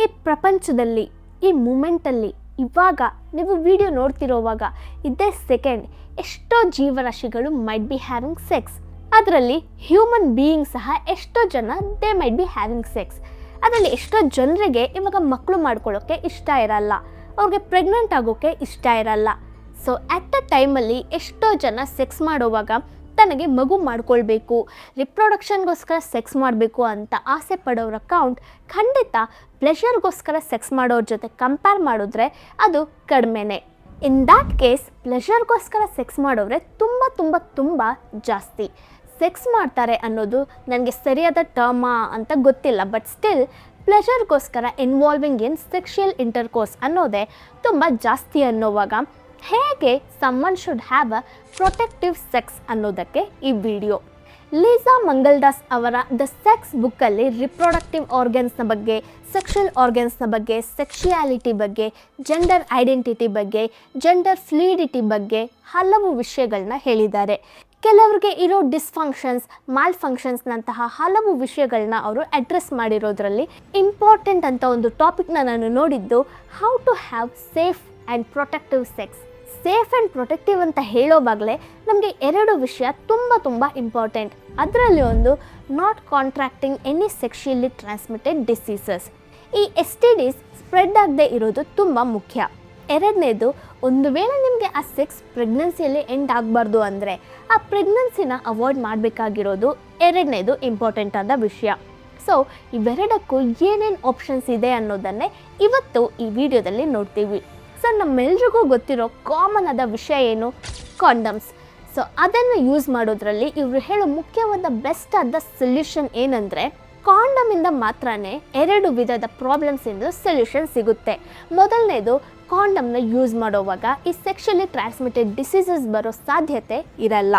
ಈ ಪ್ರಪಂಚದಲ್ಲಿ, ಈ ಮೂಮೆಂಟಲ್ಲಿ ಇವಾಗ ನೀವು ವಿಡಿಯೋ ನೋಡ್ತಿರೋವಾಗ ಇದೇ ಸೆಕೆಂಡ್ ಎಷ್ಟೋ ಜೀವರಾಶಿಗಳು ಮೈಟ್ ಬಿ ಹ್ಯಾವಿಂಗ್ ಸೆಕ್ಸ್ ಅದರಲ್ಲಿ ಹ್ಯೂಮನ್ ಬೀಯಿಂಗ್ ಸಹ ಎಷ್ಟೋ ಜನ they might be having sex ಅದರಲ್ಲಿ ಎಷ್ಟೋ ಜನರಿಗೆ ಇವಾಗ ಮಕ್ಕಳು ಮಾಡ್ಕೊಳ್ಳೋಕ್ಕೆ ಇಷ್ಟ ಇರಲ್ಲ. ಅವ್ರಿಗೆ ಪ್ರೆಗ್ನೆಂಟ್ ಆಗೋಕ್ಕೆ ಇಷ್ಟ ಇರಲ್ಲ. ಸೊ ಅಟ್ ಅ ಟೈಮಲ್ಲಿ ಎಷ್ಟೋ ಜನ ಸೆಕ್ಸ್ ಮಾಡೋವಾಗ ತನಗೆ ಮಗು ಮಾಡ್ಕೊಳ್ಬೇಕು ರಿಪ್ರೊಡಕ್ಷನ್ಗೋಸ್ಕರ ಸೆಕ್ಸ್ ಮಾಡಬೇಕು ಅಂತ ಆಸೆ ಪಡೋರ ಅಕೌಂಟ್ ಖಂಡಿತ ಪ್ಲೆಷರ್ಗೋಸ್ಕರ ಸೆಕ್ಸ್ ಮಾಡೋರ ಜೊತೆ ಕಂಪೇರ್ ಮಾಡಿದ್ರೆ ಅದು ಕಡಿಮೆನೇ. ಇನ್ ದ್ಯಾಟ್ ಕೇಸ್ ಪ್ಲೆಷರ್ಗೋಸ್ಕರ ಸೆಕ್ಸ್ ಮಾಡೋರೆ ತುಂಬ ತುಂಬ ತುಂಬ ಜಾಸ್ತಿ. ಸೆಕ್ಸ್ ಮಾಡ್ತಾರೆ ಅನ್ನೋದು ನನಗೆ ಸರಿಯಾದ ಟರ್ಮಾ ಅಂತ ಗೊತ್ತಿಲ್ಲ ಬಟ್ ಸ್ಟಿಲ್ ಪ್ಲೆಷರ್ಗೋಸ್ಕರ ಇನ್ವಾಲ್ವಿಂಗ್ ಇನ್ ಸೆಕ್ಷುಯಲ್ ಇಂಟರ್ಕೋರ್ಸ್ ಅನ್ನೋದೇ ತುಂಬ ಜಾಸ್ತಿ ಅನ್ನೋವಾಗ ಹೇಗೆ someone should have a protective sex ಅನ್ನೋದಕ್ಕೆ ಈ ವಿಡಿಯೋ ಲೀಸಾ ಮಂಗಲ್ದಾಸ್ ಅವರ ದ ಸೆಕ್ಸ್ ಬುಕ್ಕಲ್ಲಿ ರಿಪ್ರೊಡಕ್ಟಿವ್ ಆರ್ಗನ್ಸ್ನ ಬಗ್ಗೆ ಸೆಕ್ಷುಯಲ್ ಆರ್ಗನ್ಸ್ನ ಬಗ್ಗೆ ಸೆಕ್ಷುಯಾಲಿಟಿ ಬಗ್ಗೆ ಜೆಂಡರ್ ಐಡೆಂಟಿಟಿ ಬಗ್ಗೆ ಜೆಂಡರ್ ಫ್ಲೂಯಿಡಿಟಿ ಬಗ್ಗೆ ಹಲವು ವಿಷಯಗಳನ್ನ ಹೇಳಿದ್ದಾರೆ. ಕೆಲವರಿಗೆ ಇರೋ ಡಿಸ್ಫಂಕ್ಷನ್ಸ್ ಮಾಲ್ ಫಂಕ್ಷನ್ಸ್ನಂತಹ ಹಲವು ವಿಷಯಗಳನ್ನ ಅವರು ಅಡ್ರೆಸ್ ಮಾಡಿರೋದ್ರಲ್ಲಿ ಇಂಪಾರ್ಟೆಂಟ್ ಅಂತ ಒಂದು ಟಾಪಿಕ್ನ ನಾನು ನೋಡಿದ್ದು how to have safe and protective sex safe and protective ಅಂತ ಹೇಳೋವಾಗಲೇ ನಮಗೆ ಎರಡು ವಿಷಯ ತುಂಬ ತುಂಬ ಇಂಪಾರ್ಟೆಂಟ್. ಅದರಲ್ಲಿ ಒಂದು not contracting any sexually transmitted diseases ಈ ಎಸ್ ಟಿ ಡಿಸ್ ಸ್ಪ್ರೆಡ್ ಆಗದೆ ಇರೋದು ತುಂಬ ಮುಖ್ಯ. ಎರಡನೇದು, ಒಂದು ವೇಳೆ ನಿಮಗೆ ಆ ಸೆಕ್ಸ್ ಪ್ರೆಗ್ನೆನ್ಸಿಯಲ್ಲಿ ಎಂಡ್ ಆಗಬಾರ್ದು ಅಂದರೆ ಆ ಪ್ರೆಗ್ನೆನ್ಸಿನ ಅವಾಯ್ಡ್ ಮಾಡಬೇಕಾಗಿರೋದು ಎರಡನೇದು ಇಂಪಾರ್ಟೆಂಟ್ ಆದ ವಿಷಯ. ಸೊ ಇವೆರಡಕ್ಕೂ ಏನೇನು ಆಪ್ಷನ್ಸ್ ಇದೆ ಅನ್ನೋದನ್ನೇ ಇವತ್ತು ಈ ವಿಡಿಯೋದಲ್ಲಿ ನೋಡ್ತೀವಿ. ಸೊ ನಮ್ಮೆಲ್ರಿಗೂ ಗೊತ್ತಿರೋ ಕಾಮನ್ ಆದ ವಿಷಯ ಏನು? ಕಾಂಡಮ್ಸ್ ಸೊ ಅದನ್ನು ಯೂಸ್ ಮಾಡೋದ್ರಲ್ಲಿ ಇವರು ಹೇಳೋ ಮುಖ್ಯವಾದ ಬೆಸ್ಟ್ ಆದ ಸೊಲ್ಯೂಷನ್ ಏನಂದರೆ ಕಾಂಡಮಿಂದ ಮಾತ್ರನೇ ಎರಡು ವಿಧದ ಪ್ರಾಬ್ಲಮ್ಸಿಂದ ಸೊಲ್ಯೂಷನ್ ಸಿಗುತ್ತೆ. ಮೊದಲನೇದು ಕಾಂಡಮ್ನ ಯೂಸ್ ಮಾಡೋವಾಗ ಈ ಸೆಕ್ಷಲಿ ಟ್ರಾನ್ಸ್ಮಿಟೆಡ್ ಡಿಸೀಸಸ್ ಬರೋ ಸಾಧ್ಯತೆ ಇರಲ್ಲ.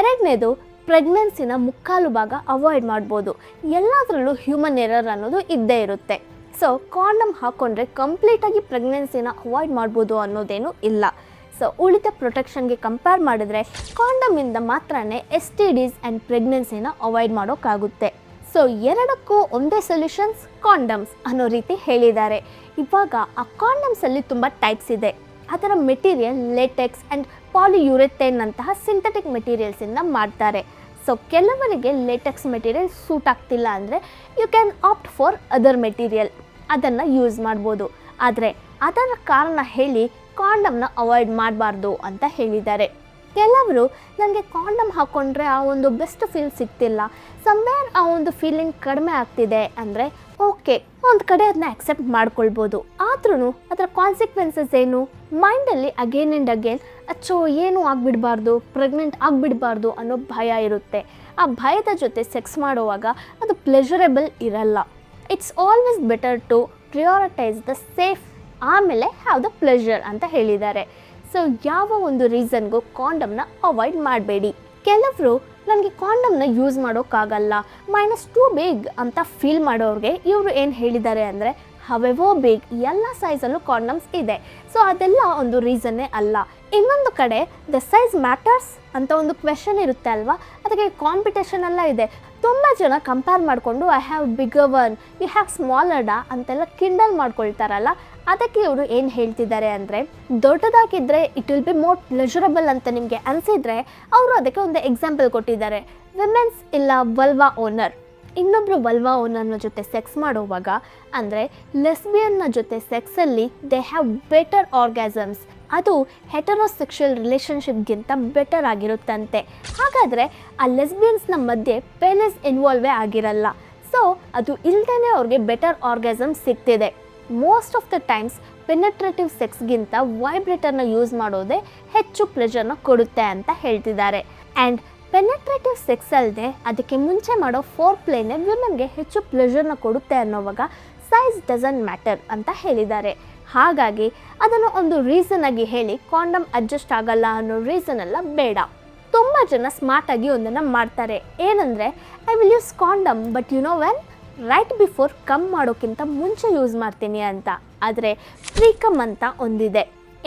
ಎರಡನೇದು ಪ್ರೆಗ್ನೆನ್ಸಿನ ಮುಕ್ಕಾಲು ಭಾಗ ಅವಾಯ್ಡ್ ಮಾಡ್ಬೋದು. ಎಲ್ಲದರಲ್ಲೂ ಹ್ಯೂಮನ್ ಎರರ್ ಅನ್ನೋದು ಇದ್ದೇ ಇರುತ್ತೆ. ಸೊ ಕಾಂಡಮ್ ಹಾಕ್ಕೊಂಡ್ರೆ ಕಂಪ್ಲೀಟಾಗಿ ಪ್ರೆಗ್ನೆನ್ಸಿನ ಅವಾಯ್ಡ್ ಮಾಡ್ಬೋದು ಅನ್ನೋದೇನು ಇಲ್ಲ. ಸೊ ಉಳಿದ ಪ್ರೊಟೆಕ್ಷನ್ಗೆ ಕಂಪೇರ್ ಮಾಡಿದ್ರೆ ಕಾಂಡಮಿಂದ ಮಾತ್ರನೇ ಎಸ್ ಟಿ ಡಿಸ್ ಆ್ಯಂಡ್ ಪ್ರೆಗ್ನೆನ್ಸಿನ ಅವಾಯ್ಡ್ ಮಾಡೋಕ್ಕಾಗುತ್ತೆ. ಸೊ ಎರಡಕ್ಕೂ ಒಂದೇ ಸೊಲ್ಯೂಷನ್ಸ್ ಕಾಂಡಮ್ಸ್ ಅನ್ನೋ ರೀತಿ ಹೇಳಿದ್ದಾರೆ. ಇವಾಗ ಆ ಕಾಂಡಮ್ಸಲ್ಲಿ ತುಂಬ ಟೈಪ್ಸ್ ಇದೆ. ಅದರ ಮೆಟೀರಿಯಲ್ ಲೇಟೆಕ್ಸ್ ಆ್ಯಂಡ್ ಪಾಲಿಯೂರೆಥೇನ್ ಅಂತಹ ಸಿಂಥೆಟಿಕ್ ಮೆಟೀರಿಯಲ್ಸಿಂದ ಮಾಡ್ತಾರೆ. ಸೊ ಕೆಲವರಿಗೆ ಲೇಟೆಕ್ಸ್ ಮೆಟೀರಿಯಲ್ ಸೂಟ್ ಆಗ್ತಿಲ್ಲ ಅಂದರೆ you can opt for other material ಅದನ್ನು ಯೂಸ್ ಮಾಡ್ಬೋದು. ಆದರೆ ಅದರ ಕಾರಣ ಹೇಳಿ ಕಾಂಡಮ್ನ ಅವಾಯ್ಡ್ ಮಾಡಬಾರ್ದು ಅಂತ ಹೇಳಿದ್ದಾರೆ. ಕೆಲವರು ನನಗೆ ಕಾಂಡಮ್ ಹಾಕ್ಕೊಂಡ್ರೆ ಆ ಒಂದು ಬೆಸ್ಟ್ ಫೀಲ್ ಸಿಗ್ತಿಲ್ಲ. ಸಮ್ವೇರ್ ಆ ಒಂದು ಫೀಲಿಂಗ್ ಕಡಿಮೆ ಆಗ್ತಿದೆ ಅಂದರೆ ಓಕೆ ಒಂದು ಕಡೆ ಅದನ್ನ ಅಕ್ಸೆಪ್ಟ್ ಮಾಡ್ಕೊಳ್ಬೋದು. ಆದ್ರೂ ಅದರ ಕಾನ್ಸಿಕ್ವೆನ್ಸಸ್ ಏನು? ಮೈಂಡಲ್ಲಿ ಅಗೇನ್ ಆ್ಯಂಡ್ ಅಗೇನ್ ಅಚ್ಚೋ, ಏನು ಆಗಿಬಿಡಬಾರ್ದು ಪ್ರೆಗ್ನೆಂಟ್ ಆಗಿಬಿಡಬಾರ್ದು ಅನ್ನೋ ಭಯ ಇರುತ್ತೆ. ಆ ಭಯದ ಜೊತೆ ಸೆಕ್ಸ್ ಮಾಡುವಾಗ ಅದು ಪ್ಲೆಷರೇಬಲ್ ಇರಲ್ಲ. It's always better to prioritise the safe ಆಮೇಲೆ ಹ್ಯಾವ್ ದ ಪ್ಲೆಷರ್ ಅಂತ ಹೇಳಿದ್ದಾರೆ. ಸೊ ಯಾವ ಒಂದು ರೀಸನ್ಗೂ ಕಾಂಡಮ್ನ ಅವಾಯ್ಡ್ ಮಾಡಬೇಡಿ. ಕೆಲವರು ನನಗೆ ಕಾಂಡಮ್ನ ಯೂಸ್ ಮಾಡೋಕ್ಕಾಗಲ್ಲ ಮೈನಸ್ ಟೂ ಬೇಗ್ ಅಂತ ಫೀಲ್ ಮಾಡೋರಿಗೆ ಇವರು ಏನು ಹೇಳಿದ್ದಾರೆ ಅಂದರೆ ಹವೆವೋ ಬಿಗ್ ಎಲ್ಲ ಸೈಜಲ್ಲೂ ಕಾಂಡಮ್ಸ್ ಇದೆ. ಸೊ ಅದೆಲ್ಲ ಒಂದು ರೀಸನ್ನೇ ಅಲ್ಲ. ಇನ್ನೊಂದು ಕಡೆ ದ ಸೈಜ್ ಮ್ಯಾಟರ್ಸ್ ಅಂತ ಒಂದು ಕ್ವೆಶನ್ ಇರುತ್ತೆ ಅಲ್ವಾ? ಅದಕ್ಕೆ ಕಾಂಪಿಟೇಷನ್ ಎಲ್ಲ ಇದೆ. ತುಂಬ ಜನ ಕಂಪೇರ್ ಮಾಡಿಕೊಂಡು I have bigger one you have smaller ಡಾ ಅಂತೆಲ್ಲ ಕಿಂಡಲ್ ಮಾಡ್ಕೊಳ್ತಾರಲ್ಲ. ಅದಕ್ಕೆ ಇವರು ಏನು ಹೇಳ್ತಿದ್ದಾರೆ ಅಂದರೆ ದೊಡ್ಡದಾಗಿದ್ದರೆ it will be more pleasurable ಅಂತ ನಿಮಗೆ ಅನಿಸಿದರೆ, ಅವರು ಅದಕ್ಕೆ ಒಂದು ಎಕ್ಸಾಂಪಲ್ ಕೊಟ್ಟಿದ್ದಾರೆ. ವಿಮೆನ್ಸ್ ಇಲ್ಲ ವಲ್ವಾ ಓನರ್ ಇನ್ನೊಬ್ಬರು ವಲ್ವಾ ಓನರ್ನ ಜೊತೆ ಸೆಕ್ಸ್ ಮಾಡುವಾಗ, ಅಂದರೆ ಲೆಸ್ಬಿಯನ್ನ ಜೊತೆ ಸೆಕ್ಸಲ್ಲಿ ದೇ ಹ್ಯಾವ್ ಬೆಟರ್ ಆರ್ಗ್ಯಾಸಮ್ಸ್ ಅದು ಹೆಟರೋಸೆಕ್ಷುವಲ್ ರಿಲೇಷನ್ಶಿಪ್ಗಿಂತ ಬೆಟರ್ ಆಗಿರುತ್ತಂತೆ. ಹಾಗಾದರೆ ಆ ಲೆಸ್ಬಿಯನ್ಸ್ನ ಮಧ್ಯೆ ಪೆನೆಸ್ ಇನ್ವಾಲ್ವೇ ಆಗಿರಲ್ಲ. ಸೊ ಅದು ಇಲ್ದೇ ಅವ್ರಿಗೆ better orgasm ಸಿಗ್ತಿದೆ. Most of the times penetrative ಸೆಕ್ಸ್ಗಿಂತ ವೈಬ್ರೇಟರ್ನ ಯೂಸ್ ಮಾಡೋದೇ ಹೆಚ್ಚು ಪ್ಲೆಜರ್ನ ಕೊಡುತ್ತೆ ಅಂತ ಹೇಳ್ತಿದ್ದಾರೆ. ಆ್ಯಂಡ್ ಪೆನೆಟ್ರೇಟಿವ್ ಸೆಕ್ಸ್ ಅಲ್ಲದೆ ಅದಕ್ಕೆ ಮುಂಚೆ ಮಾಡೋ ಫೋರ್ ಪ್ಲೇನೇ ವಿಮೆನ್ಗೆ ಹೆಚ್ಚು ಪ್ಲೆಷರ್ನ ಕೊಡುತ್ತೆ ಅನ್ನೋವಾಗ ಸೈಜ್ ಡಸಂಟ್ ಮ್ಯಾಟರ್ ಅಂತ ಹೇಳಿದ್ದಾರೆ. ಹಾಗಾಗಿ ಅದನ್ನು ಒಂದು ರೀಸನ್ ಆಗಿ ಹೇಳಿ ಕಾಂಡಮ್ ಅಡ್ಜಸ್ಟ್ ಆಗಲ್ಲ ಅನ್ನೋ ರೀಸನ್ ಎಲ್ಲ ಬೇಡ. ತುಂಬ ಜನ ಸ್ಮಾರ್ಟಾಗಿ ಒಂದನ್ನು ಮಾಡ್ತಾರೆ. ಏನಂದರೆ I will use condom but you know when right before come ಮಾಡೋಕ್ಕಿಂತ ಮುಂಚೆ ಯೂಸ್ ಮಾಡ್ತೀನಿ ಅಂತ. ಆದರೆ ಫ್ರೀ ಕಮ್ ಅಂತ ಒಂದಿದೆ.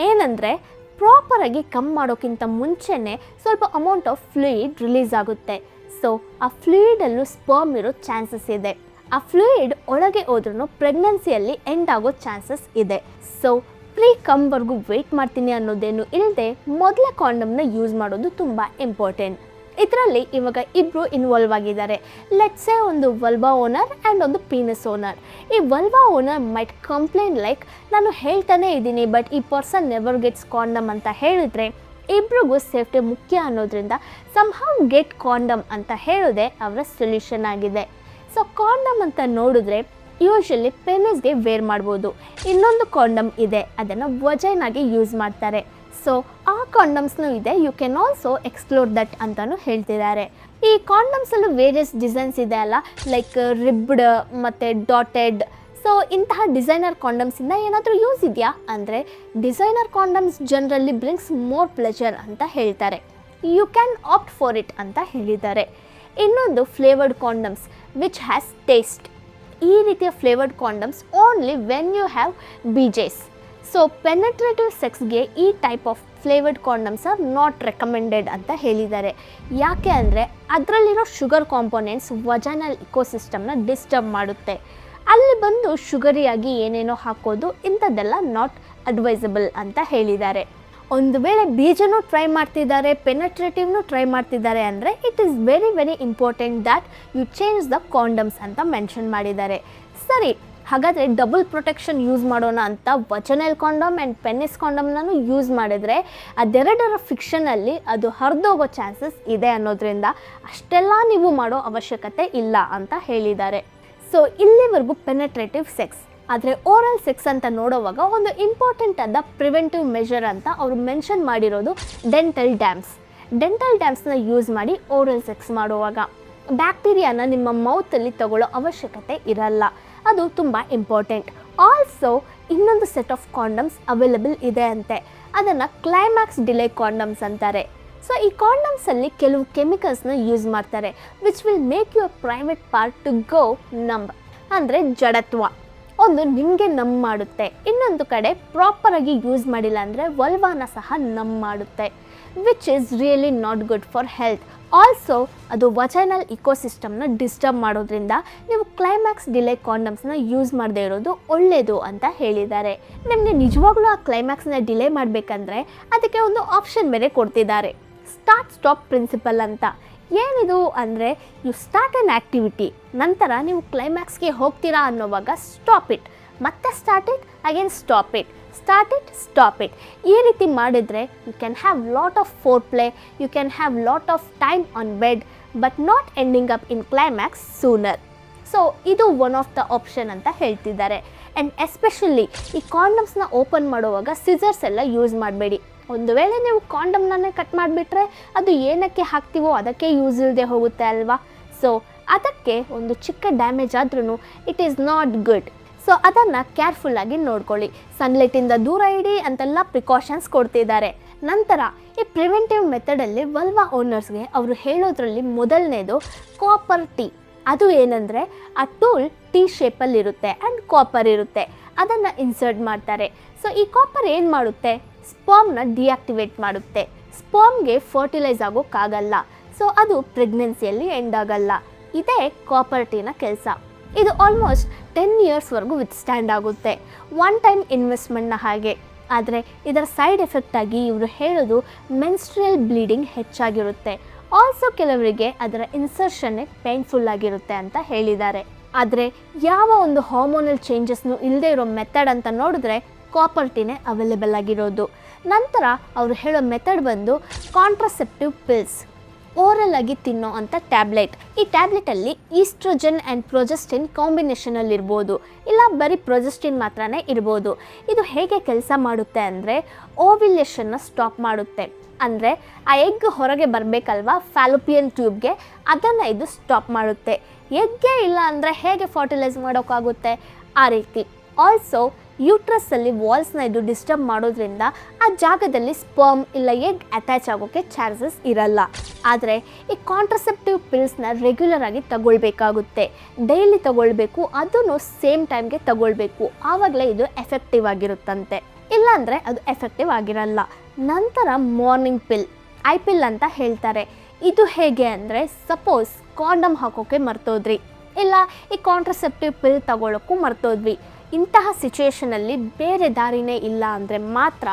ಏನಂದರೆ ಪ್ರಾಪರಾಗಿ ಕಮ್ ಮಾಡೋಕ್ಕಿಂತ ಮುಂಚೆನೇ ಸ್ವಲ್ಪ ಅಮೌಂಟ್ ಆಫ್ ಫ್ಲೂಯಿಡ್ ರಿಲೀಸ್ ಆಗುತ್ತೆ. ಸೊ ಆ ಫ್ಲೂಯಿಡಲ್ಲೂ ಸ್ಪರ್ಮ್ ಇರೋ ಚಾನ್ಸಸ್ ಇದೆ. ಆ ಫ್ಲೂಯಿಡ್ ಒಳಗೆ ಹೋದ್ರೂ ಪ್ರೆಗ್ನೆನ್ಸಿಯಲ್ಲಿ ಎಂಡ್ ಆಗೋ ಚಾನ್ಸಸ್ ಇದೆ. ಸೊ ಪ್ರೀ ಕಮ್ವರೆಗೂ ವೆಯ್ಟ್ ಮಾಡ್ತೀನಿ ಅನ್ನೋದೇನು ಇಲ್ಲದೆ ಮೊದಲ ಕಾಂಡಮ್ನ ಯೂಸ್ ಮಾಡೋದು ತುಂಬ ಇಂಪಾರ್ಟೆಂಟ್ ಇದರಲ್ಲಿ ಇವಾಗ ಇಬ್ಬರು ಇನ್ವಾಲ್ವ್ ಆಗಿದ್ದಾರೆ. ಲೆಟ್ಸೆ ಒಂದು ವಲ್ವಾ ಓನರ್ ಆ್ಯಂಡ್ ಒಂದು ಪೀನಸ್ ಓನರ್ ಈ vulva owner might complain like ನಾನು ಹೇಳ್ತಾನೆ ಇದ್ದೀನಿ ಬಟ್ ಈ ಪರ್ಸನ್ ನೆವರ್ ಗೆಟ್ಸ್ ಕಾಂಡಮ್ ಅಂತ ಹೇಳಿದ್ರೆ, ಇಬ್ರಿಗೂ ಸೇಫ್ಟಿ ಮುಖ್ಯ ಅನ್ನೋದ್ರಿಂದ ಸಮ್ಹೌ ಗೆಟ್ ಕಾಂಡಮ್ ಅಂತ ಹೇಳೋದೇ ಅವರ ಸೊಲ್ಯೂಷನ್ ಆಗಿದೆ. ಸೊ ಕಾಂಡಮ್ ಅಂತ ನೋಡಿದ್ರೆ ಯೂಶಲಿ ಪೆನಿಸ್ಗೆ ವೇರ್ ಮಾಡ್ಬೋದು. ಇನ್ನೊಂದು ಕಾಂಡಮ್ ಇದೆ, ಅದನ್ನು ವಜೈನಾಗಿ ಯೂಸ್ ಮಾಡ್ತಾರೆ. ಸೊ ಆ ಕಾಂಡಮ್ಸ್ನೂ ಇದೆ. You can also explore that ಅಂತಲೂ ಹೇಳ್ತಿದ್ದಾರೆ. ಈ ಕಾಂಡಮ್ಸಲ್ಲೂ ವೇರಿಯಸ್ ಡಿಸೈನ್ಸ್ ಇದೆ ಅಲ್ಲ? ಲೈಕ್ ರಿಬ್ಡ್ ಮತ್ತು ಡಾಟೆಡ್ ಸೊ ಇಂತಹ ಡಿಸೈನರ್ ಕಾಂಡಮ್ಸಿಂದ ಏನಾದರೂ ಯೂಸ್ ಇದೆಯಾ? ಅಂದರೆ ಡಿಸೈನರ್ ಕಾಂಡಮ್ಸ್ ಜನರಲ್ಲಿ ಬ್ರಿಂಗ್ಸ್ ಮೋರ್ ಪ್ಲೆಜರ್ ಅಂತ ಹೇಳ್ತಾರೆ. You can opt for it ಅಂತ ಹೇಳಿದ್ದಾರೆ. ಇನ್ನೊಂದು flavoured condoms which has taste ಈ ರೀತಿಯ flavoured condoms only when you have BJs so penetrative ಸೆಕ್ಸ್ಗೆ ಈ type of flavoured condoms are not recommended ಅಂತ ಹೇಳಿದ್ದಾರೆ. ಯಾಕೆ ಅಂದರೆ ಅದರಲ್ಲಿರೋ ಶುಗರ್ ಕಾಂಪೊನೆಂಟ್ಸ್ ವಜನಲ್ ಇಕೋಸಿಸ್ಟಮ್ನ ಡಿಸ್ಟರ್ಬ್ ಮಾಡುತ್ತೆ. ಅಲ್ಲಿ ಬಂದು ಶುಗರಿಯಾಗಿ ಏನೇನೋ ಹಾಕೋದು ಇಂಥದ್ದೆಲ್ಲ ನಾಟ್ ಅಡ್ವೈಸಬಲ್ ಅಂತ ಹೇಳಿದ್ದಾರೆ. ಒಂದು ವೇಳೆ ಬೀಜನೂ ಟ್ರೈ ಮಾಡ್ತಿದ್ದಾರೆ ಪೆನೆಟ್ರೇಟಿವ್ನು ಟ್ರೈ ಮಾಡ್ತಿದ್ದಾರೆ ಅಂದರೆ it is very very important that you change the condoms ಅಂತ ಮೆನ್ಷನ್ ಮಾಡಿದ್ದಾರೆ. ಸರಿ ಹಾಗಾದರೆ ಡಬಲ್ ಪ್ರೊಟೆಕ್ಷನ್ ಯೂಸ್ ಮಾಡೋಣ ಅಂತ ವಚನಲ್ ಕಾಂಡಮ್ ಆ್ಯಂಡ್ ಪೆನ್ನಿಸ್ ಕಾಂಡಮ್ನೂ ಯೂಸ್ ಮಾಡಿದರೆ ಅದೆರಡರ ಫಿಕ್ಷನಲ್ಲಿ ಅದು ಹರಿದೋಗೋ ಚಾನ್ಸಸ್ ಇದೆ ಅನ್ನೋದ್ರಿಂದ ಅಷ್ಟೆಲ್ಲ ನೀವು ಮಾಡೋ ಅವಶ್ಯಕತೆ ಇಲ್ಲ ಅಂತ ಹೇಳಿದ್ದಾರೆ. ಸೊ ಇಲ್ಲಿವರೆಗೂ ಪೆನೆಟ್ರೇಟಿವ್ ಸೆಕ್ಸ್ ಆದರೆ ಓರಲ್ ಸೆಕ್ಸ್ ಅಂತ ನೋಡೋವಾಗ ಒಂದು ಇಂಪಾರ್ಟೆಂಟ್ ಆದ ಪ್ರಿವೆಂಟಿವ್ ಮೆಷರ್ ಅಂತ ಅವರು ಮೆನ್ಷನ್ ಮಾಡಿರೋದು ಡೆಂಟಲ್ ಡ್ಯಾಮ್ಸ್ ಡೆಂಟಲ್ ಡ್ಯಾಮ್ಸ್ನ ಯೂಸ್ ಮಾಡಿ ಓರಲ್ ಸೆಕ್ಸ್ ಮಾಡುವಾಗ. ಬ್ಯಾಕ್ಟೀರಿಯಾನ ನಿಮ್ಮ ಮೌತಲ್ಲಿ ತಗೊಳ್ಳೋ ಅವಶ್ಯಕತೆ ಇರಲ್ಲ. ಅದು ತುಂಬ ಇಂಪಾರ್ಟೆಂಟ್ ಆಲ್ಸೋ ಇನ್ನೊಂದು ಸೆಟ್ ಆಫ್ ಕಾಂಡಮ್ಸ್ ಅವೈಲಬಲ್ ಇದೆ ಅಂತೆ. ಅದನ್ನು ಕ್ಲೈಮ್ಯಾಕ್ಸ್ ಡಿಲೇ ಕಾಂಡಮ್ಸ್ ಅಂತಾರೆ. ಸೊ ಈ ಕಾಂಡಮ್ಸಲ್ಲಿ ಕೆಲವು ಕೆಮಿಕಲ್ಸ್ನ ಯೂಸ್ ಮಾಡ್ತಾರೆ which will make your private part to go numb ಅಂದರೆ ಜಡತ್ವ. ಒಂದು ನಿಮಗೆ ನಮ್ ಮಾಡುತ್ತೆ. ಇನ್ನೊಂದು ಕಡೆ ಪ್ರಾಪರಾಗಿ ಯೂಸ್ ಮಾಡಿಲ್ಲ ಅಂದರೆ ವಲ್ವಾನ ಸಹ ನಮ್ ಮಾಡುತ್ತೆ which is really not good for health also ಅದು ವಚನಲ್ ಇಕೋಸಿಸ್ಟಮ್ನ ಡಿಸ್ಟರ್ಬ್ ಮಾಡೋದ್ರಿಂದ ನೀವು ಕ್ಲೈಮ್ಯಾಕ್ಸ್ ಡಿಲೇ ಕಾಂಡಮ್ಸ್ನ ಯೂಸ್ ಮಾಡದೇ ಇರೋದು ಒಳ್ಳೆಯದು ಅಂತ ಹೇಳಿದ್ದಾರೆ. ನಿಮಗೆ ನಿಜವಾಗ್ಲೂ ಆ ಕ್ಲೈಮ್ಯಾಕ್ಸ್ನ ಡಿಲೇ ಮಾಡಬೇಕಂದ್ರೆ ಅದಕ್ಕೆ ಒಂದು ಆಪ್ಷನ್ ಬೇರೆ ಕೊಡ್ತಿದ್ದಾರೆ. ಸ್ಟಾರ್ಟ್ ಸ್ಟಾಪ್ ಪ್ರಿನ್ಸಿಪಲ್ ಅಂತ. ಏನಿದು ಅಂದರೆ ಯು ಸ್ಟಾರ್ಟ್ ಆ್ಯನ್ ಆ್ಯಕ್ಟಿವಿಟಿ ನಂತರ ನೀವು ಕ್ಲೈಮ್ಯಾಕ್ಸ್ಗೆ ಹೋಗ್ತೀರಾ ಅನ್ನೋವಾಗ ಸ್ಟಾಪ್ ಇಟ್ ಮತ್ತೆ start it again stop it start it stop it ಈ ರೀತಿ ಮಾಡಿದರೆ you can have lot of foreplay you can have lot of time on bed but not ending up in climax sooner so ಇದು one of the option ಅಂತ ಹೇಳ್ತಿದ್ದಾರೆ. And especially ಈ ಕಾಂಡಮ್ಸ್ನ open ಮಾಡುವಾಗ ಸಿಜರ್ಸ್ ಎಲ್ಲ use ಮಾಡಬೇಡಿ. ಒಂದು ವೇಳೆ ನೀವು ಕಾಂಡಮ್ನೇ ಕಟ್ ಮಾಡಿಬಿಟ್ರೆ, ಅದು ಏನಕ್ಕೆ ಹಾಕ್ತೀವೋ ಅದಕ್ಕೆ ಯೂಸ್ ಇಲ್ಲದೆ ಹೋಗುತ್ತೆ ಅಲ್ವಾ? ಸೊ ಅದಕ್ಕೆ ಒಂದು ಚಿಕ್ಕ ಡ್ಯಾಮೇಜ್ ಆದ್ರೂ it is not good so ಅದನ್ನು ಕೇರ್ಫುಲ್ಲಾಗಿ ನೋಡ್ಕೊಳ್ಳಿ. ಸನ್ಲೈಟಿಂದ ದೂರ ಇಡಿ ಅಂತೆಲ್ಲ ಪ್ರಿಕಾಷನ್ಸ್ ಕೊಡ್ತಿದ್ದಾರೆ. ನಂತರ ಈ ಪ್ರಿವೆಂಟಿವ್ ಮೆಥಡಲ್ಲಿ ವಲ್ವಾ ಓನರ್ಸ್ಗೆ ಅವರು ಹೇಳೋದ್ರಲ್ಲಿ ಮೊದಲನೇದು ಕಾಪರ್ ಟೀ ಅದು ಏನಂದರೆ ಆ ಟೂಲ್ ಟೀ ಶೇಪಲ್ಲಿ ಇರುತ್ತೆ ಆ್ಯಂಡ್ ಕಾಪರ್ ಇರುತ್ತೆ. ಅದನ್ನು ಇನ್ಸರ್ಟ್ ಮಾಡ್ತಾರೆ. ಸೊ ಈ ಕಾಪರ್ ಏನು ಮಾಡುತ್ತೆ? ಸ್ಪಾಮ್ನ ಡಿಯಾಕ್ಟಿವೇಟ್ ಮಾಡುತ್ತೆ. ಸ್ಪಾಮ್ಗೆ ಫರ್ಟಿಲೈಸ್ ಆಗೋಕ್ಕಾಗಲ್ಲ. ಸೊ ಅದು ಪ್ರೆಗ್ನೆನ್ಸಿಯಲ್ಲಿ ಎಂಡ್ ಆಗಲ್ಲ. ಇದೇ ಕಾಪರ್ ಟೀನ ಕೆಲಸ. ಇದು ಆಲ್ಮೋಸ್ಟ್ ಟೆನ್ ಇಯರ್ಸ್ವರೆಗೂ ವಿತ್ ಸ್ಟ್ಯಾಂಡ್ ಆಗುತ್ತೆ. ಒನ್ ಟೈಮ್ ಇನ್ವೆಸ್ಟ್ಮೆಂಟ್ನ ಹಾಗೆ. ಆದರೆ ಇದರ ಸೈಡ್ ಎಫೆಕ್ಟ್ ಆಗಿ ಇವರು ಹೇಳೋದು ಮೆನ್ಸ್ಟ್ರಿಯಲ್ ಬ್ಲೀಡಿಂಗ್ ಹೆಚ್ಚಾಗಿರುತ್ತೆ. ಆಲ್ಸೋ ಕೆಲವರಿಗೆ ಅದರ ಇನ್ಸರ್ಷನ್ನೇ ಪೇನ್ಫುಲ್ ಆಗಿರುತ್ತೆ ಅಂತ ಹೇಳಿದ್ದಾರೆ. ಆದರೆ ಯಾವ ಒಂದು ಹಾರ್ಮೋನಲ್ ಚೇಂಜಸ್ನು ಇಲ್ಲದೆ ಇರೋ ಮೆಥಡ್ ಅಂತ ನೋಡಿದ್ರೆ ಕಾಪರ್ ಟೀನೇ ಅವೈಲೇಬಲ್ ಆಗಿರೋದು. ನಂತರ ಅವರು ಹೇಳೋ ಮೆಥಡ್ ಬಂದು ಕಾಂಟ್ರಸೆಪ್ಟಿವ್ ಪಿಲ್ಸ್ ಓರಲ್ ಆಗಿ ತಿನ್ನೋ ಅಂಥ ಟ್ಯಾಬ್ಲೆಟ್. ಈ ಟ್ಯಾಬ್ಲೆಟಲ್ಲಿ ಈಸ್ಟ್ರೋಜನ್ ಆ್ಯಂಡ್ ಪ್ರೊಜೆಸ್ಟಿನ್ ಕಾಂಬಿನೇಷನಲ್ಲಿ ಇರ್ಬೋದು ಇಲ್ಲ ಬರೀ ಪ್ರೊಜೆಸ್ಟಿನ್ ಮಾತ್ರನೇ ಇರ್ಬೋದು. ಇದು ಹೇಗೆ ಕೆಲಸ ಮಾಡುತ್ತೆ ಅಂದರೆ ಓವಿಲೇಷನ್ನ ಸ್ಟಾಪ್ ಮಾಡುತ್ತೆ. ಅಂದರೆ ಆ ಎಗ್ ಹೊರಗೆ ಬರಬೇಕಲ್ವಾ? ಫ್ಯಾಲೋಪಿಯನ್ ಟ್ಯೂಬ್ಗೆ ಅದನ್ನು ಇದು ಸ್ಟಾಪ್ ಮಾಡುತ್ತೆ. ಎಗ್ಗೆ ಇಲ್ಲ ಅಂದರೆ ಹೇಗೆ ಫರ್ಟಿಲೈಸ್ ಮಾಡೋಕ್ಕಾಗುತ್ತೆ? ಆ ರೀತಿ. ಆಲ್ಸೋ ಯೂಟ್ರಸ್ಸಲ್ಲಿ ವಾಲ್ಸ್ನ ಇದು ಡಿಸ್ಟರ್ಬ್ ಮಾಡೋದ್ರಿಂದ ಆ ಜಾಗದಲ್ಲಿ ಸ್ಪರ್ಮ್ ಇಲ್ಲ ಎಗ್ ಅಟ್ಯಾಚ್ ಆಗೋಕ್ಕೆ ಚಾನ್ಸಸ್ ಇರಲ್ಲ. ಆದರೆ ಈ ಕಾಂಟ್ರಸೆಪ್ಟಿವ್ ಪಿಲ್ಸ್ನ ರೆಗ್ಯುಲರ್ ಆಗಿ ತಗೊಳ್ಬೇಕಾಗುತ್ತೆ. ಡೈಲಿ ತಗೊಳ್ಬೇಕು, ಅದನ್ನು ಸೇಮ್ ಟೈಮ್ಗೆ ತಗೊಳ್ಬೇಕು. ಆವಾಗಲೇ ಇದು ಎಫೆಕ್ಟಿವ್ ಆಗಿರುತ್ತಂತೆ. ಇಲ್ಲಾಂದರೆ ಅದು ಎಫೆಕ್ಟಿವ್ ಆಗಿರಲ್ಲ. ನಂತರ ಮಾರ್ನಿಂಗ್ ಪಿಲ್ ಐ ಪಿಲ್ ಅಂತ ಹೇಳ್ತಾರೆ. ಇದು ಹೇಗೆ ಅಂದರೆ ಸಪೋಸ್ ಕಾಂಡಮ್ ಹಾಕೋಕೆ ಮರ್ತೋದ್ರಿ. ಇಲ್ಲ, ಈ ಕಾಂಟ್ರಸೆಪ್ಟಿವ್ ಪಿಲ್ ತಗೊಳ್ಳೋಕ್ಕೂ ಮರ್ತೋದ್ವಿ. ಇಂತಹ ಸಿಚುಯೇಷನಲ್ಲಿ ಬೇರೆ ದಾರಿನೇ ಇಲ್ಲ ಅಂದರೆ ಮಾತ್ರ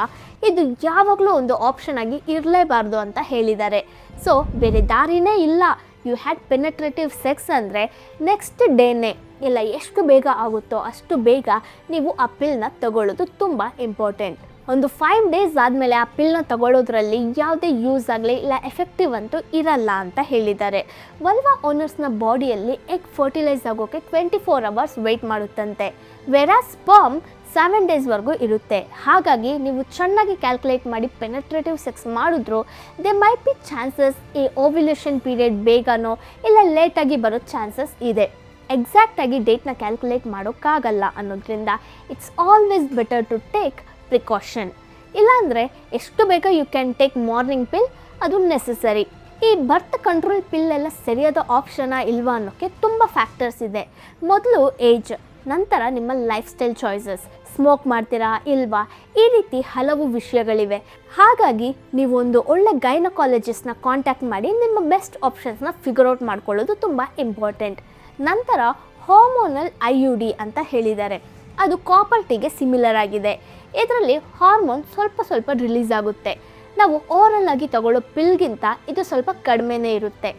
ಇದು ಯಾವಾಗಲೂ ಒಂದು ಆಪ್ಷನ್ ಆಗಿ ಇರಲೇಬಾರ್ದು ಅಂತ ಹೇಳಿದ್ದಾರೆ. ಸೊ ಬೇರೆ ದಾರಿನೇ ಇಲ್ಲ. ಯು ಹ್ಯಾಡ್ ಪೆನೆಟ್ರೇಟಿವ್ ಸೆಕ್ಸ್ ಅಂದರೆ ನೆಕ್ಸ್ಟ್ ಡೇನೇ ಇಲ್ಲ ಎಷ್ಟು ಬೇಗ ಆಗುತ್ತೋ ಅಷ್ಟು ಬೇಗ ನೀವು ಆ ಪಿಲ್ನ ತಗೊಳ್ಳೋದು ತುಂಬ ಇಂಪಾರ್ಟೆಂಟ್ ಒಂದು ಫೈವ್ ಡೇಸ್ ಆದಮೇಲೆ ಆ ಪಿಲ್ನ ತಗೊಳ್ಳೋದ್ರಲ್ಲಿ ಯಾವುದೇ ಯೂಸ್ ಆಗಲಿ ಇಲ್ಲ ಎಫೆಕ್ಟಿವ್ ಅಂತೂ ಇರಲ್ಲ ಅಂತ ಹೇಳಿದ್ದಾರೆ. ವಲ್ವಾ ಓನರ್ಸ್ನ ಬಾಡಿಯಲ್ಲಿ ಎಗ್ ಫರ್ಟಿಲೈಸ್ ಆಗೋಕ್ಕೆ ಟ್ವೆಂಟಿ ಫೋರ್ ಅವರ್ಸ್ ವೆಯ್ಟ್ ಮಾಡುತ್ತಂತೆ. ವೆರಾ ಸ್ಪರ್ಮ್ ಸೆವೆನ್ ಡೇಸ್ವರೆಗೂ ಇರುತ್ತೆ. ಹಾಗಾಗಿ ನೀವು ಚೆನ್ನಾಗಿ ಕ್ಯಾಲ್ಕುಲೇಟ್ ಮಾಡಿ ಪೆನೆಟ್ರೇಟಿವ್ ಸೆಕ್ಸ್ ಮಾಡಿದ್ರು ದೆ ಮೈಟ್ ಬಿ ಚಾನ್ಸಸ್ ಈ ಓವ್ಯುಲೇಷನ್ ಪೀರಿಯಡ್ ಬೇಗನೋ ಇಲ್ಲ ಲೇಟಾಗಿ ಬರೋ ಚಾನ್ಸಸ್ ಇದೆ. ಎಕ್ಸಾಕ್ಟಾಗಿ ಡೇಟ್ನ ಕ್ಯಾಲ್ಕುಲೇಟ್ ಮಾಡೋಕ್ಕಾಗಲ್ಲ ಅನ್ನೋದ್ರಿಂದ it's always better to take precaution ಇಲ್ಲಾಂದರೆ ಎಷ್ಟು ಬೇಗ you can take morning pill ಅದು ನೆಸಸರಿ ಈ ಬರ್ತ್ ಕಂಟ್ರೋಲ್ ಪಿಲ್ ಎಲ್ಲ ಸರಿಯಾದ ಆಪ್ಷನಾ ಇಲ್ವಾ ಅನ್ನೋಕ್ಕೆ ತುಂಬ ಫ್ಯಾಕ್ಟರ್ಸ್ ಇದೆ. ಮೊದಲು ಏಜ್ ನಂತರ ನಿಮ್ಮ ಲೈಫ್ ಸ್ಟೈಲ್ ಚಾಯ್ಸಸ್ ಸ್ಮೋಕ್ ಮಾಡ್ತೀರಾ ಇಲ್ವಾ? ಈ ರೀತಿ ಹಲವು ವಿಷಯಗಳಿವೆ. ಹಾಗಾಗಿ ನೀವು ಒಂದು ಒಳ್ಳೆ ಗೈನಕಾಲಜಿಸ್ಟ್ನ ಕಾಂಟ್ಯಾಕ್ಟ್ ಮಾಡಿ ನಿಮ್ಮ ಬೆಸ್ಟ್ ಆಪ್ಷನ್ಸ್ನ ಫಿಗರ್ ಔಟ್ ಮಾಡ್ಕೊಳ್ಳೋದು ತುಂಬ ಇಂಪಾರ್ಟೆಂಟ್ ನಂತರ ಹಾರ್ಮೋನಲ್ ಐ ಯು ಡಿ ಅಂತ ಹೇಳಿದ್ದಾರೆ. ಅದು ಕಾಪರ್ ಟೀಗೆ ಸಿಮಿಲರ್ ಆಗಿದೆ. ಇದರಲ್ಲಿ ಹಾರ್ಮೋನ್ ಸ್ವಲ್ಪ ಸ್ವಲ್ಪ ರಿಲೀಸ್ ಆಗುತ್ತೆ. ನಾವು ಓರಲ್ ಆಗಿ ತಗೊಳ್ಳೋ ಪಿಲ್ಗಿಂತ ಇದು ಸ್ವಲ್ಪ ಕಡಿಮೆನೇ ಇರುತ್ತೆ.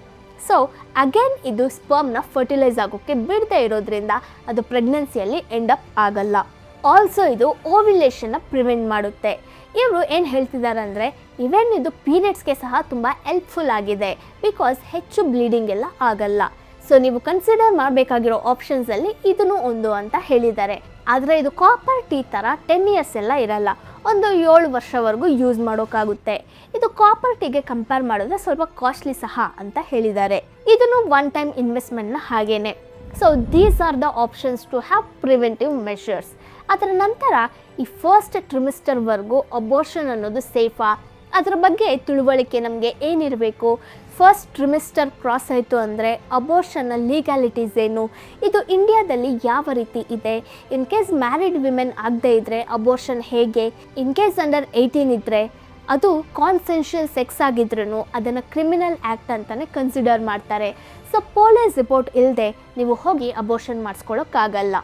ಸೊ ಅಗೇನ್ ಇದು ಸ್ಪರ್ಮ್ನ ಫರ್ಟಿಲೈಸ್ ಆಗೋಕ್ಕೆ ಬಿಡದೆ ಇರೋದ್ರಿಂದ ಅದು ಪ್ರೆಗ್ನೆನ್ಸಿಯಲ್ಲಿ ಎಂಡ್ ಅಪ್ ಆಗಲ್ಲ. ಆಲ್ಸೋ ಇದು ಓವ್ಯುಲೇಷನ್ನ ಪ್ರಿವೆಂಟ್ ಮಾಡುತ್ತೆ. ಇವರು ಏನು ಹೇಳ್ತಿದ್ದಾರೆ ಅಂದರೆ ಇವೆನ್ ಇದು ಪೀರಿಯಡ್ಸ್ಗೆ ಸಹ ತುಂಬ ಹೆಲ್ಪ್ಫುಲ್ ಆಗಿದೆ. ಬಿಕಾಸ್ ಹೆಚ್ಚು ಬ್ಲೀಡಿಂಗ್ ಎಲ್ಲ ಆಗಲ್ಲ. ಸೊ ನೀವು ಕನ್ಸಿಡರ್ ಮಾಡಬೇಕಾಗಿರೋ ಆಪ್ಷನ್ಸಲ್ಲಿ ಇದನ್ನು ಒಂದು ಅಂತ ಹೇಳಿದ್ದಾರೆ. ಆದರೆ ಇದು ಕಾಪರ್ ಟೀ ಥರ ಟೆನ್ ಇಯರ್ಸ್ ಎಲ್ಲ ಇರಲ್ಲ. ಒಂದು ಏಳು ವರ್ಷವರೆಗೂ ಯೂಸ್ ಮಾಡೋಕ್ಕಾಗುತ್ತೆ. ಇದು ಕಾಪರ್ ಟೀಗೆ ಕಂಪೇರ್ ಮಾಡಿದ್ರೆ ಸ್ವಲ್ಪ ಕಾಸ್ಟ್ಲಿ ಸಹ ಅಂತ ಹೇಳಿದ್ದಾರೆ. ಇದನ್ನು ಒನ್ ಟೈಮ್ ಇನ್ವೆಸ್ಟ್ಮೆಂಟ್ನ ಹಾಗೇನೆ. So these are the options to have preventive measures ಅದರ ನಂತರ ಈ ಫಸ್ಟ್ ಟ್ರಿಮಿಸ್ಟರ್ವರೆಗೂ ಅಬೋರ್ಷನ್ ಅನ್ನೋದು ಸೇಫಾ ಅದರ ಬಗ್ಗೆ ತಿಳುವಳಿಕೆ ನಮಗೆ ಏನಿರಬೇಕು? ಫಸ್ಟ್ ಟ್ರಿಮಿಸ್ಟರ್ ಕ್ರಾಸ್ ಆಯಿತು ಅಂದರೆ ಅಬೋರ್ಷನ್ನ ಲೀಗಾಲಿಟೀಸ್ ಏನು? ಇದು ಇಂಡಿಯಾದಲ್ಲಿ ಯಾವ ರೀತಿ ಇದೆ? ಇನ್ ಕೇಸ್ ಮ್ಯಾರಿಡ್ ವಿಮೆನ್ ಆಗದೇ ಇದ್ದರೆ ಅಬೋರ್ಷನ್ ಹೇಗೆ? ಇನ್ ಕೇಸ್ ಅಂಡರ್ ಏಯ್ಟೀನ್ ಇದ್ದರೆ ಅದು ಕಾನ್ಸೆನ್ಷಿಯಲ್ ಸೆಕ್ಸ್ ಆಗಿದ್ರೂ ಅದನ್ನು ಕ್ರಿಮಿನಲ್ ಆ್ಯಕ್ಟ್ ಅಂತಲೇ ಕನ್ಸಿಡರ್ ಮಾಡ್ತಾರೆ. ಸೊ ಪೊಲೀಸ್ ರಿಪೋರ್ಟ್ ಇಲ್ಲದೆ ನೀವು ಹೋಗಿ ಅಬೋರ್ಷನ್ ಮಾಡಿಸ್ಕೊಳ್ಳೋಕ್ಕಾಗಲ್ಲ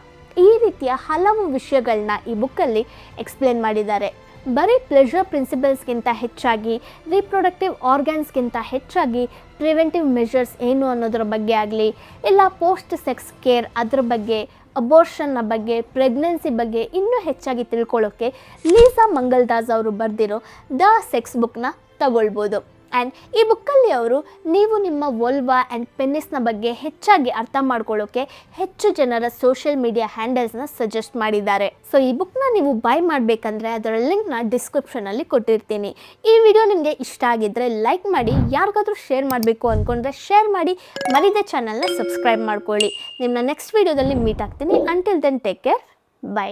ಈ ರೀತಿಯ ಹಲವು ವಿಷಯಗಳನ್ನ ಈ ಬುಕ್ಕಲ್ಲಿ ಎಕ್ಸ್ಪ್ಲೇನ್ ಮಾಡಿದ್ದಾರೆ. ಬರೀ ಪ್ಲೆಷರ್ ಪ್ರಿನ್ಸಿಪಲ್ಸ್ಗಿಂತ ಹೆಚ್ಚಾಗಿ ರೀಪ್ರೊಡಕ್ಟಿವ್ ಆರ್ಗ್ಯಾನ್ಸ್ಗಿಂತ ಹೆಚ್ಚಾಗಿ ಪ್ರಿವೆಂಟಿವ್ ಮೆಷರ್ಸ್ ಏನು ಅನ್ನೋದ್ರ ಬಗ್ಗೆ ಆಗಲಿ, ಇಲ್ಲ ಪೋಸ್ಟ್ ಸೆಕ್ಸ್ ಕೇರ್ ಅದ್ರ ಬಗ್ಗೆ ಅಬೋರ್ಷನ್ನ ಬಗ್ಗೆ ಪ್ರೆಗ್ನೆನ್ಸಿ ಬಗ್ಗೆ ಇನ್ನೂ ಹೆಚ್ಚಾಗಿ ತಿಳ್ಕೊಳ್ಳೋಕ್ಕೆ ಲೀಸಾ ಮಂಗಲ್ದಾಸ್ ಅವರು ಬರೆದಿರೋ ದ ಸೆಕ್ಸ್ ಬುಕ್ನ ತಗೊಳ್ಬೋದು. ಆ್ಯಂಡ್ ಈ ಬುಕ್ಕಲ್ಲಿ ಅವರು ನೀವು ನಿಮ್ಮ ವೋಲ್ವಾ ಆ್ಯಂಡ್ ಪೆನ್ನಿಸ್ನ ಬಗ್ಗೆ ಹೆಚ್ಚಾಗಿ ಅರ್ಥ ಮಾಡ್ಕೊಳ್ಳೋಕ್ಕೆ ಹೆಚ್ಚು ಜನರ ಸೋಷಿಯಲ್ ಮೀಡಿಯಾ ಹ್ಯಾಂಡಲ್ಸ್ನ ಸಜೆಸ್ಟ್ ಮಾಡಿದ್ದಾರೆ. ಸೊ ಈ ಬುಕ್ನ ನೀವು ಬೈ ಮಾಡಬೇಕಂದ್ರೆ ಅದರ ಲಿಂಕ್ನ ಡಿಸ್ಕ್ರಿಪ್ಷನಲ್ಲಿ ಕೊಟ್ಟಿರ್ತೀನಿ. ಈ ವಿಡಿಯೋ ನಿಮಗೆ ಇಷ್ಟ ಆಗಿದ್ದರೆ ಲೈಕ್ ಮಾಡಿ, ಯಾರಿಗಾದರೂ ಶೇರ್ ಮಾಡಬೇಕು ಅಂದ್ಕೊಂಡ್ರೆ ಶೇರ್ ಮಾಡಿ, ಮರಿದೆ ಚಾನಲ್ನ ಸಬ್ಸ್ಕ್ರೈಬ್ ಮಾಡ್ಕೊಳ್ಳಿ. ನಿಮ್ಮನ್ನ ನೆಕ್ಸ್ಟ್ ವಿಡಿಯೋದಲ್ಲಿ ಮೀಟ್ ಆಗ್ತೀನಿ. Until then take care bye